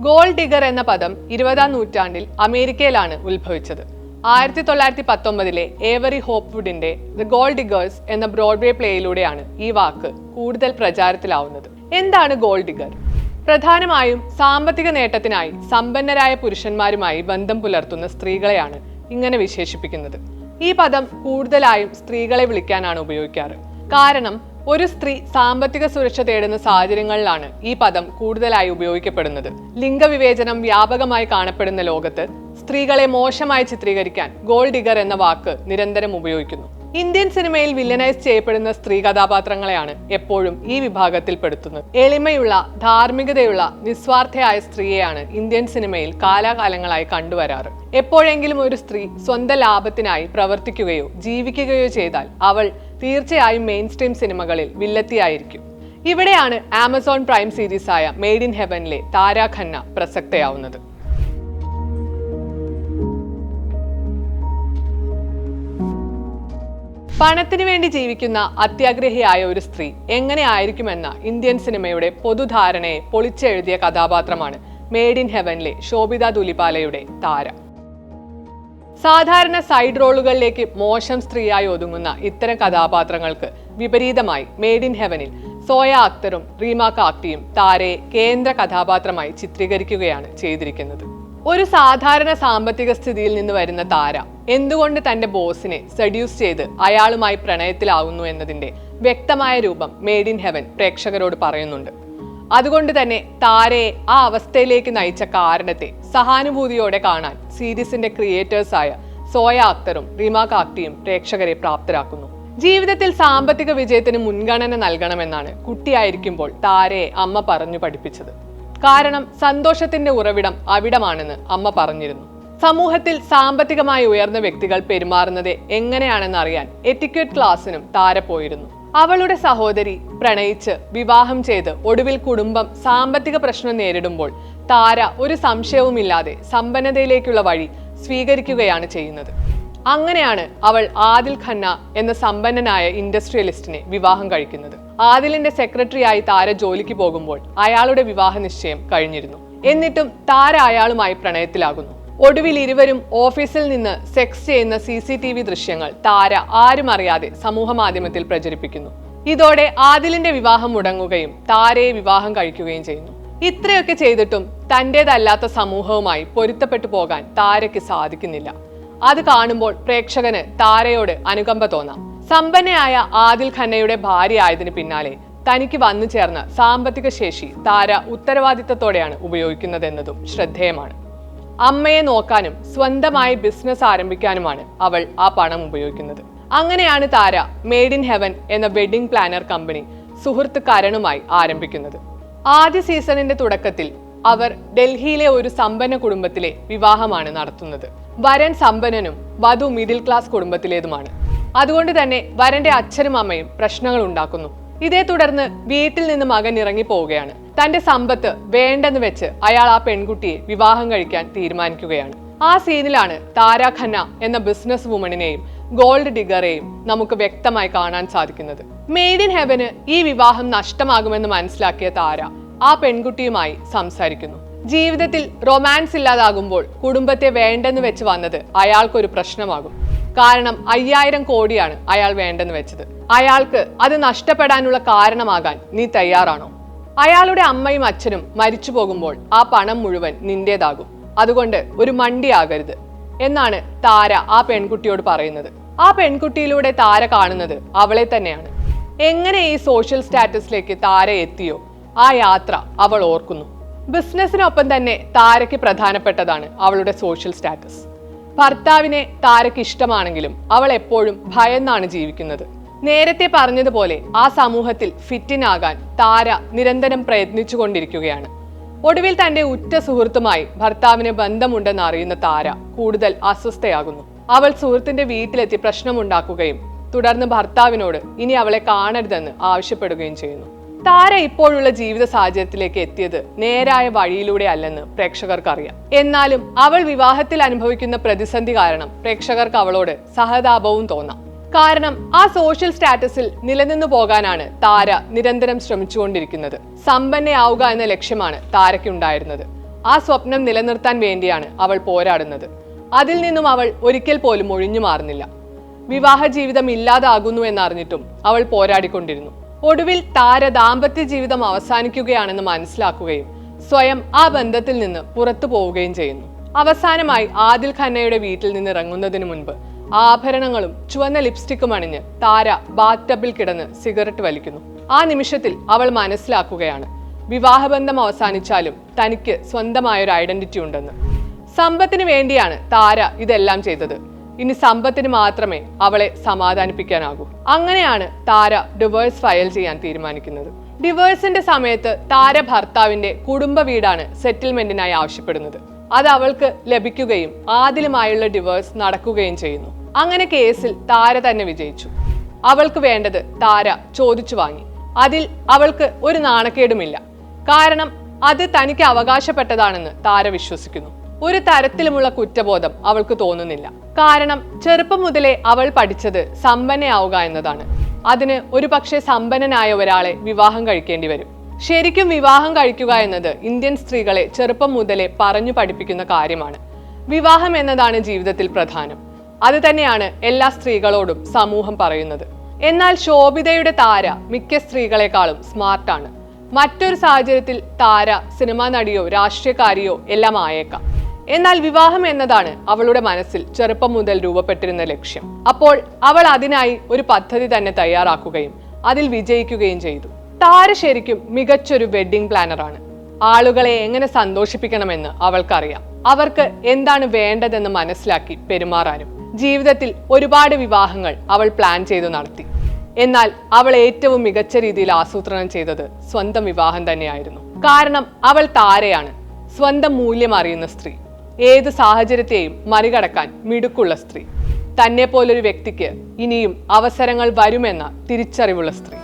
Gold digger എന്ന പദം ഇരുപതാം നൂറ്റാണ്ടിൽ അമേരിക്കയിലാണ് ഉത്ഭവിച്ചത്. ആയിരത്തി തൊള്ളായിരത്തി പത്തൊമ്പതിലെ ഏവറി ഹോപ്പ്വുഡിന്റെ ദ ഗോൾഡ് ഡിഗേഴ്സ് എന്ന ബ്രോഡ്വേ പ്ലേയിലൂടെയാണ് ഈ വാക്ക് കൂടുതൽ പ്രചാരത്തിലാവുന്നത്. എന്താണ് ഗോൾഡ് ഡിഗർ പ്രധാനമായും സാമ്പത്തിക നേട്ടത്തിനായി സമ്പന്നരായ പുരുഷന്മാരുമായി ബന്ധം പുലർത്തുന്ന സ്ത്രീകളെയാണ് ഇങ്ങനെ വിശേഷിപ്പിക്കുന്നത്. ഈ പദം കൂടുതലായും സ്ത്രീകളെ വിളിക്കാനാണ് ഉപയോഗിക്കാറ്. കാരണം ഒരു സ്ത്രീ സാമ്പത്തിക സുരക്ഷ തേടുന്ന സാഹചര്യങ്ങളിലാണ് ഈ പദം കൂടുതലായി ഉപയോഗിക്കപ്പെടുന്നത്. ലിംഗവിവേചനം വ്യാപകമായി കാണപ്പെടുന്ന ലോകത്ത് സ്ത്രീകളെ മോശമായി ചിത്രീകരിക്കാൻ ഗോൾഡ് ഡിഗർ എന്ന വാക്ക് നിരന്തരം ഉപയോഗിക്കുന്നു. ഇന്ത്യൻ സിനിമയിൽ വില്ലനൈസ് ചെയ്യപ്പെടുന്ന സ്ത്രീ കഥാപാത്രങ്ങളെയാണ് എപ്പോഴും ഈ വിഭാഗത്തിൽ പെടുത്തുന്നത് എളിമയുള്ള ധാർമ്മികതയുള്ള നിസ്വാർത്ഥയായ സ്ത്രീയെയാണ് ഇന്ത്യൻ സിനിമയിൽ കാലാകാലങ്ങളായി കണ്ടുവരാറ്. എപ്പോഴെങ്കിലും ഒരു സ്ത്രീ സ്വന്തം ലാഭത്തിനായി പ്രവർത്തിക്കുകയോ ജീവിക്കുകയോ ചെയ്താൽ അവൾ തീർച്ചയായും മെയിൻ സ്ട്രീം സിനിമകളിൽ വില്ലത്തിയായിരിക്കും. ഇവിടെയാണ് ആമസോൺ പ്രൈം സീരീസായ മെയ്ഡ് ഇൻ ഹെവനിലെ താര ഖന്ന പ്രസക്തയാവുന്നത്. പണത്തിനു വേണ്ടി ജീവിക്കുന്ന അത്യാഗ്രഹിയായ ഒരു സ്ത്രീ എങ്ങനെ ആയിരിക്കുമെന്ന ഇന്ത്യൻ സിനിമയുടെ പൊതുധാരണയെ പൊളിച്ചെഴുതിയ കഥാപാത്രമാണ് മെയ്ഡ് ഇൻ ഹെവനിലെ ശോഭിത ദുലിപാലയുടെ താര. സാധാരണ സൈഡ് റോളുകളിലേക്ക് മോശം സ്ത്രീയായി ഒതുങ്ങുന്ന ഇത്തരം കഥാപാത്രങ്ങൾക്ക് വിപരീതമായി മെയ്ഡ് ഇൻ ഹെവനിൽ സോയ അക്തറും റീമ കാക്തിയും താരയെ കേന്ദ്ര കഥാപാത്രമായി ചിത്രീകരിക്കുകയാണ് ചെയ്തിരിക്കുന്നത്. ഒരു സാധാരണ സാമ്പത്തിക സ്ഥിതിയിൽ നിന്ന് വരുന്ന താര എന്തുകൊണ്ട് തന്റെ ബോസിനെ സെഡ്യൂസ് ചെയ്ത് അയാളുമായി പ്രണയത്തിലാവുന്നു എന്നതിന്റെ വ്യക്തമായ രൂപം മെയ്ഡ് ഇൻ ഹെവൻ പ്രേക്ഷകരോട് പറയുന്നുണ്ട്. അതുകൊണ്ട് തന്നെ താരയെ ആ അവസ്ഥയിലേക്ക് നയിച്ച കാരണത്തെ സഹാനുഭൂതിയോടെ കാണാൻ സീരീസിന്റെ ക്രിയേറ്റേഴ്സായ സോയ അക്തറും റീമ കാക്ടിയും പ്രേക്ഷകരെ പ്രാപ്തരാക്കുന്നു. ജീവിതത്തിൽ സാമ്പത്തിക വിജയത്തിന് മുൻഗണന നൽകണമെന്നാണ് കുട്ടിയായിരിക്കുമ്പോൾ താരയെ അമ്മ പറഞ്ഞു പഠിപ്പിച്ചത്. കാരണം സന്തോഷത്തിന്റെ ഉറവിടം അവിടമാണെന്ന് അമ്മ പറഞ്ഞിരുന്നു. സമൂഹത്തിൽ സാമ്പത്തികമായി ഉയർന്ന വ്യക്തികൾ പെരുമാറുന്നത് എങ്ങനെയാണെന്ന് അറിയാൻ എറ്റിക്യൂട്ട് ക്ലാസ്സിനും താര പോയിരുന്നു. അവളുടെ സഹോദരി പ്രണയിച്ച് വിവാഹം ചെയ്ത് ഒടുവിൽ കുടുംബം സാമ്പത്തിക പ്രശ്നം നേരിടുമ്പോൾ താര ഒരു സംശയവുമില്ലാതെ സമ്പന്നതയിലേക്കുള്ള വഴി സ്വീകരിക്കുകയാണ് ചെയ്യുന്നത്. അങ്ങനെയാണ് അവൾ ആദിൽ ഖന്ന എന്ന സമ്പന്നനായ ഇൻഡസ്ട്രിയലിസ്റ്റിനെ വിവാഹം കഴിക്കുന്നത്. ആദിലിന്റെ സെക്രട്ടറിയായി താര ജോലിക്ക് പോകുമ്പോൾ അയാളുടെ വിവാഹ നിശ്ചയം കഴിഞ്ഞിരുന്നു. എന്നിട്ടും താര അയാളുമായി പ്രണയത്തിലാകുന്നു. ഒടുവിൽ ഇരുവരും ഓഫീസിൽ നിന്ന് സെക്സ് ചെയ്യുന്ന സി സി ടി വി ദൃശ്യങ്ങൾ താര ആരും അറിയാതെ സമൂഹ മാധ്യമത്തിൽ പ്രചരിപ്പിക്കുന്നു. ഇതോടെ ആദിലിന്റെ വിവാഹം മുടങ്ങുകയും താരയെ വിവാഹം കഴിക്കുകയും ചെയ്യുന്നു. ഇത്രയൊക്കെ ചെയ്തിട്ടും തന്റെതല്ലാത്ത സമൂഹവുമായി പൊരുത്തപ്പെട്ടു പോകാൻ താരയ്ക്ക് സാധിക്കുന്നില്ല. അത് കാണുമ്പോൾ പ്രേക്ഷകന് താരയോട് അനുകമ്പ തോന്നാം. സമ്പന്നയായ ആദിൽ ഖന്നയുടെ ഭാര്യ ആയതിനു പിന്നാലെ തനിക്ക് വന്നു ചേർന്ന സാമ്പത്തിക ശേഷി താര ഉത്തരവാദിത്തത്തോടെയാണ് ഉപയോഗിക്കുന്നതെന്നതും ശ്രദ്ധേയമാണ്. അമ്മയെ നോക്കാനും സ്വന്തമായി ബിസിനസ് ആരംഭിക്കാനുമാണ് അവൾ ആ പണം ഉപയോഗിക്കുന്നത്. അങ്ങനെയാണ് താര മെയ്ഡ് ഇൻ ഹെവൻ എന്ന വെഡിംഗ് പ്ലാനർ കമ്പനി സുഹൃത്ത് കരണുമായി ആരംഭിക്കുന്നത്. ആദ്യ സീസണിന്റെ തുടക്കത്തിൽ അവർ ഡൽഹിയിലെ ഒരു സമ്പന്ന കുടുംബത്തിലെ വിവാഹമാണ് നടത്തുന്നത്. വരൻ സമ്പന്നനും വധു മിഡിൽ ക്ലാസ് കുടുംബത്തിലേതുമാണ്. അതുകൊണ്ട് തന്നെ വരന്റെ അച്ഛനും അമ്മയും പ്രശ്നങ്ങൾ ഉണ്ടാക്കുന്നു. ഇതേ തുടർന്ന് വീട്ടിൽ നിന്ന് മകൻ ഇറങ്ങി പോവുകയാണ്. തന്റെ സമ്പത്ത് വേണ്ടെന്ന് വെച്ച് അയാൾ ആ പെൺകുട്ടിയെ വിവാഹം കഴിക്കാൻ തീരുമാനിക്കുകയാണ്. ആ സീനിലാണ് താര ഖന്ന എന്ന ബിസിനസ് വുമണിനെയും ഗോൾഡ് ഡിഗറെയും നമുക്ക് വ്യക്തമായി കാണാൻ സാധിക്കുന്നത്. മെയ്ഡ് ഇൻ ഹെവന് ഈ വിവാഹം നഷ്ടമാകുമെന്ന് മനസ്സിലാക്കിയ താര ആ പെൺകുട്ടിയുമായി സംസാരിക്കുന്നു. ജീവിതത്തിൽ റൊമാൻസ് ഇല്ലാതാകുമ്പോൾ കുടുംബത്തെ വേണ്ടെന്ന് വെച്ച് വന്നത് അയാൾക്കൊരു പ്രശ്നമാകും. കാരണം അയ്യായിരം കോടിയാണ് അയാൾ വേണ്ടെന്ന് വെച്ചത്. അയാൾക്ക് അത് നഷ്ടപ്പെടാനുള്ള കാരണമാകാൻ നീ തയ്യാറാണോ? അയാളുടെ അമ്മയും അച്ഛനും മരിച്ചു പോകുമ്പോൾ ആ പണം മുഴുവൻ നിന്റേതാകും. അതുകൊണ്ട് ഒരു മണ്ടിയാകരുത്. എന്നാണ് താര ആ പെൺകുട്ടിയോട് പറയുന്നത്. ആ പെൺകുട്ടിയിലൂടെ താര കാണുന്നത് അവളെ തന്നെയാണ്. എങ്ങനെ ഈ സോഷ്യൽ സ്റ്റാറ്റസിലേക്ക് താര എത്തിയോ? ആ യാത്ര അവൾ ഓർക്കുന്നു. ബിസിനസ്സിനൊപ്പം തന്നെ താരയ്ക്ക് പ്രധാനപ്പെട്ടതാണ് അവളുടെ സോഷ്യൽ സ്റ്റാറ്റസ് ഭർത്താവിനെ താരയ്ക്ക് ഇഷ്ടമാണെങ്കിലും അവൾ എപ്പോഴും ഭയന്നാണ് ജീവിക്കുന്നത്. നേരത്തെ പറഞ്ഞതുപോലെ ആ സമൂഹത്തിൽ ഫിറ്റിനാകാൻ താര നിരന്തരം പ്രയത്നിച്ചുകൊണ്ടിരിക്കുകയാണ്. ഒടുവിൽ തന്റെ ഉറ്റ സുഹൃത്തുമായി ഭർത്താവിന് ബന്ധമുണ്ടെന്ന് അറിയുന്ന താര കൂടുതൽ അസ്വസ്ഥയാകുന്നു. അവൾ സുഹൃത്തിന്റെ വീട്ടിലെത്തി പ്രശ്നമുണ്ടാക്കുകയും തുടർന്ന് ഭർത്താവിനോട് ഇനി അവളെ കാണരുതെന്ന് ആവശ്യപ്പെടുകയും ചെയ്യുന്നു. താര ഇപ്പോഴുള്ള ജീവിത സാഹചര്യത്തിലേക്ക് എത്തിയത് നേരായ വഴിയിലൂടെ അല്ലെന്ന് പ്രേക്ഷകർക്ക് അറിയാം എന്നാലും അവൾ വിവാഹത്തിൽ അനുഭവിക്കുന്ന പ്രതിസന്ധി കാരണം പ്രേക്ഷകർക്ക് അവളോട് സഹതാപവും തോന്നാം. കാരണം ആ സോഷ്യൽ സ്റ്റാറ്റസിൽ നിലനിന്നു പോകാനാണ് താര നിരന്തരം ശ്രമിച്ചുകൊണ്ടിരിക്കുന്നത്. സമ്പന്നയാവുക എന്ന ലക്ഷ്യമാണ് താരയ്ക്കുണ്ടായിരുന്നത്. ആ സ്വപ്നം നിലനിർത്താൻ വേണ്ടിയാണ് അവൾ പോരാടുന്നത്. അതിൽ നിന്നും അവൾ ഒരിക്കൽ പോലും ഒഴിഞ്ഞു മാറുന്നില്ല. വിവാഹ ജീവിതം ഇല്ലാതാകുന്നു എന്നറിഞ്ഞിട്ടും അവൾ പോരാടിക്കൊണ്ടിരുന്നു. ഒടുവിൽ താര ദാമ്പത്യ ജീവിതം അവസാനിക്കുകയാണെന്ന് മനസ്സിലാക്കുകയും സ്വയം ആ ബന്ധത്തിൽ നിന്ന് പുറത്തു പോവുകയും ചെയ്യുന്നു. അവസാനമായി ആദിൽ ഖന്നയുടെ വീട്ടിൽ നിന്ന് ഇറങ്ങുന്നതിന് മുൻപ് ആഭരണങ്ങളും ചുവന്ന ലിപ്സ്റ്റിക്കും അണിഞ്ഞ് താര ബാത്തബിൽ കിടന്ന് സിഗരറ്റ് വലിക്കുന്നു. ആ നിമിഷത്തിൽ അവൾ മനസ്സിലാക്കുകയാണ്. വിവാഹബന്ധം അവസാനിച്ചാലും തനിക്ക് സ്വന്തമായൊരു ഐഡന്റിറ്റി ഉണ്ടെന്ന്. സമ്പത്തിന് വേണ്ടിയാണ് താര ഇതെല്ലാം ചെയ്തത്. ഇനി സമ്പത്തിന് മാത്രമേ അവളെ സമാധാനിപ്പിക്കാനാകൂ. അങ്ങനെയാണ് താര ഡിവേഴ്സ് ഫയൽ ചെയ്യാൻ തീരുമാനിക്കുന്നത്. ഡിവേഴ്സിന്റെ സമയത്ത് താര ഭർത്താവിന്റെ കുടുംബ വീടാണ് സെറ്റിൽമെന്റിനായി ആവശ്യപ്പെടുന്നത്. അത് അവൾക്ക് ലഭിക്കുകയും ആദിലുമായുള്ള ഡിവേഴ്സ് നടക്കുകയും ചെയ്യുന്നു. അങ്ങനെ കേസിൽ താര തന്നെ വിജയിച്ചു. അവൾക്ക് വേണ്ടത് താര ചോദിച്ചു വാങ്ങി. അതിൽ അവൾക്ക് ഒരു നാണക്കേടുമില്ല. കാരണം അത് തനിക്ക് അവകാശപ്പെട്ടതാണെന്ന് താര വിശ്വസിക്കുന്നു. ഒരു തരത്തിലുമുള്ള കുറ്റബോധം അവൾക്ക് തോന്നുന്നില്ല. കാരണം ചെറുപ്പം മുതലേ അവൾ പഠിച്ചത് സമ്പന്നയാവുക എന്നതാണ്. അതിന് ഒരു പക്ഷേ സമ്പന്നനായ ഒരാളെ വിവാഹം കഴിക്കേണ്ടി വരും. ശരിക്കും വിവാഹം കഴിക്കുക എന്നത് ഇന്ത്യൻ സ്ത്രീകളെ ചെറുപ്പം മുതലേ പറഞ്ഞു പഠിപ്പിക്കുന്ന കാര്യമാണ്. വിവാഹം എന്നതാണ് ജീവിതത്തിൽ പ്രധാനം. അത് തന്നെയാണ് എല്ലാ സ്ത്രീകളോടും സമൂഹം പറയുന്നത്. എന്നാൽ ശോഭിതയുടെ താര മിക്ക സ്ത്രീകളെക്കാളും സ്മാർട്ടാണ് മറ്റൊരു സാഹചര്യത്തിൽ താര സിനിമാ നടിയോ രാഷ്ട്രീയക്കാരിയോ എല്ലാം ആയേക്കാം. എന്നാൽ വിവാഹം എന്നതാണ് അവളുടെ മനസ്സിൽ ചെറുപ്പം മുതൽ രൂപപ്പെട്ടിരുന്ന ലക്ഷ്യം. അപ്പോൾ അവൾ അതിനായി ഒരു പദ്ധതി തന്നെ തയ്യാറാക്കുകയും അതിൽ വിജയിക്കുകയും ചെയ്തു. താര ശരിക്കും മികച്ചൊരു വെഡ്ഡിംഗ് പ്ലാനറാണ് ആളുകളെ എങ്ങനെ സന്തോഷിപ്പിക്കണമെന്ന് അവൾക്കറിയാം. അവർക്ക് എന്താണ് വേണ്ടതെന്ന് മനസ്സിലാക്കി പെരുമാറാനും. ജീവിതത്തിൽ ഒരുപാട് വിവാഹങ്ങൾ അവൾ പ്ലാൻ ചെയ്തു നടത്തി. എന്നാൽ അവൾ ഏറ്റവും മികച്ച രീതിയിൽ ആസൂത്രണം ചെയ്തത് സ്വന്തം വിവാഹം തന്നെയായിരുന്നു. കാരണം അവൾ താരയാണ്. സ്വന്തം മൂല്യം അറിയുന്ന സ്ത്രീ. ഏത് സാഹചര്യത്തെയും മറികടക്കാൻ മിടുക്കുള്ള സ്ത്രീ. തന്നെ പോലൊരു വ്യക്തിക്ക് ഇനിയും അവസരങ്ങൾ വരുമെന്ന തിരിച്ചറിവുള്ള സ്ത്രീ.